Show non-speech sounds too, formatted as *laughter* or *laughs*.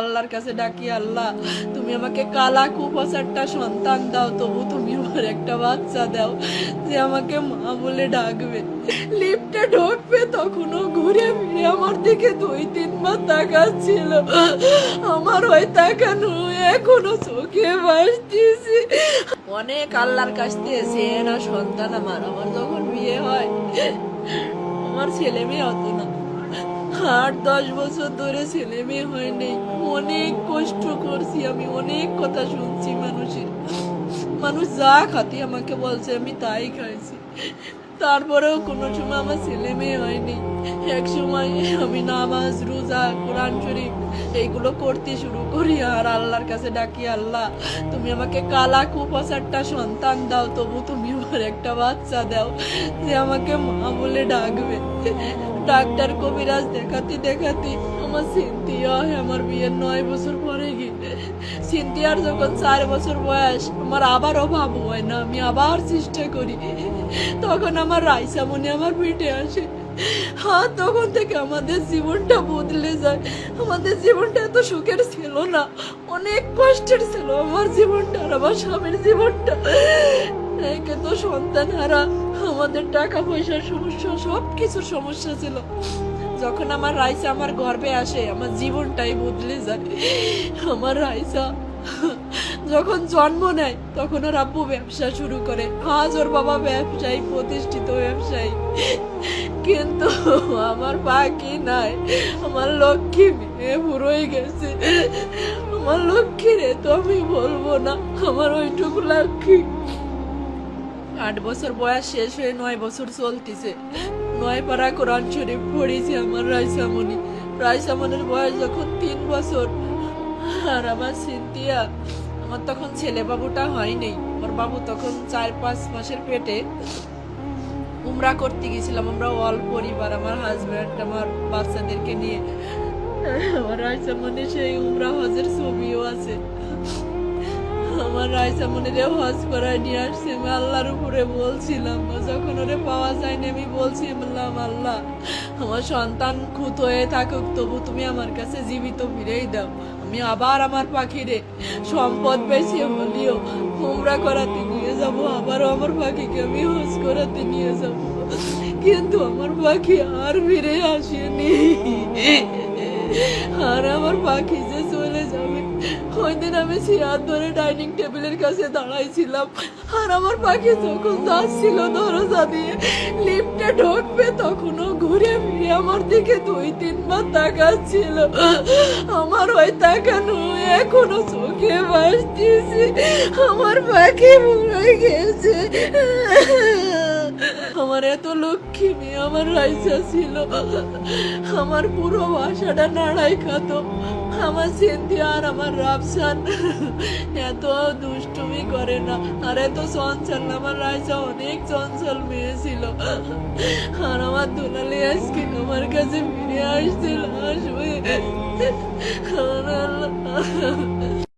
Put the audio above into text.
আল্লাহর কাছে ডাকি, আল্লাহ, তুমি আমাকে কালা কুপাচারটা সন্তান দাও, তবু তুমি আমার একটা বাচ্চা দাও। যে আমাকে মা বলে ডাকবে। লিফটে ঢুকবে, তখনও ঘুরে ফিরে আমার দিকে দুই তিনবার তাকাচ্ছিল। আমার ওই তাকানো এখনও চোখে ভাসতেছি। অনেক আল্লাহর কাছ থেকে সে না সন্তান আমার আমার যখন বিয়ে হয়, আমার ছেলে মেয়ে হতো না। আট, দশ বছর ধরে ছেলে মেয়ে হয়নি অনেক কষ্ট করছি আমি, অনেক কথা শুনছি মানুষের। মানুষ যা খাতি আমাকে বলছে, আমি তাই খাইছি। তারপরেও কোনো সময় আমার ছেলে মেয়ে হয়নি। এক সময় আমি নামাজ, রোজা, কোরআন শরীফ, এইগুলো করতে শুরু করি আর আল্লাহর কাছে ডাকি, আল্লাহ, তুমি আমাকে কালা কুপাচারটা সন্তান দাও, তবু তুমি আমার একটা বাচ্চা দাও যে আমাকে মা বলে ডাকবে। ডাক্তার কবিরাজ দেখাতে দেখাতে আমার সিন্তিয়া হয়, আমার বিয়ের নয় বছর পরে গিয়ে সিন্তিয়ার যখন চার বছর বয়স, আমার আবার অভাব হয় না, আমি আবার চেষ্টা করি। তখন আমার রাইসা মনে আমার পিঠে আসে। হ্যাঁ তখন থেকে আমাদের জীবনটা বদলে যায়। আমাদের জীবনটা এত সুখের ছিল না, অনেক কষ্টের ছিল আমার জীবনটা আর আমার স্বামীর জীবনটা। একে তো সন্তান হারা, আমাদের টাকা পয়সার সমস্যা সব কিছুর সমস্যা ছিল। যখন আমার রাইসা আমার গর্বে আসে, আমার জীবনটাই বদলে যায়। আমার রাইসা *laughs* যখন জন্ম নেয়, তখন ওর আব্বু ব্যবসা শুরু করে। আজ ওর বাবা ব্যবসায়ী, প্রতিষ্ঠিত ব্যবসায়ী। কিন্তু আমার বাকি নাই। আমার লক্ষ্মী মেয়ে বুড়োই গেছে। আমার লক্ষ্মী রে তো আমি বলব না, আমার ওইটুকু লক্ষ্মী। আট বছর বয়স শেষ হয়ে নয় বছর চলতেছে। নয় পাড়া কোরআন শরীফ পড়েছে আমার রাইসামণি রাইসামনির বয়স যখন তিন বছর আর আমার সিন্তিয়া আমার তখন ছেলে বাবুটা হয়নি। আমার বাবু তখন চার পাঁচ মাসের পেটে উমরা করতে গেছিলাম। আমরা অল পরিবার, আমার হাজব্যান্ড আমার বাচ্চাদেরকে নিয়ে। আমার রাইসামনি সেই উমরা হজের ছবিও আছে। আমার রাইসা মনিরে হজ করায় নিয়ে আসছে। আমি আল্লাহর উপরে বলছিলাম, যখন ওরে পাওয়া যায়নি আমি বলছি বললাম আল্লাহ। আমার সন্তান খুত হয়ে থাকুক, তবু তুমি আমার কাছে জীবিত ফিরেই দাও। আমি আবার আমার পাখিরে সম্পদ বেশি বলিও। হোমরা করাতে নিয়ে যাব, আবারও আমার পাখিকে আমি হোস করাতে নিয়ে যাব। কিন্তু আমার পাখি আর ফিরে আসেনি। আর আমার পাখি যে দিন আমি চেয়ার ধরে ডাইনিং টেবিলের কাছে দাঁড়াইছিলাম। আর আমার পাখি যখন যাচ্ছিল দরজা দিয়ে, লিফটে ঢুকবে তখনও ঘুরে ফিরে আমার দিকে দুই, তিনবার তাকাচ্ছিল। আমার ওই তাকানো এখনও চোখে ভাসতেছে। আমার পাখি মরে গেছে। আমার এত লক্ষ্মী মেয়ে আমার রাইসা ছিল। আমার পুরো বাসাটা নাড়াই খাত। আমার সিন্ধি আর আমার রাফসান এত দুষ্টুমি করে না। আর এত চঞ্চল। আমার রাজা অনেক চঞ্চল মেয়ে ছিল। আর আমার দুলালি আজকে আমার কাছে ফিরে আসছিল। আসবে।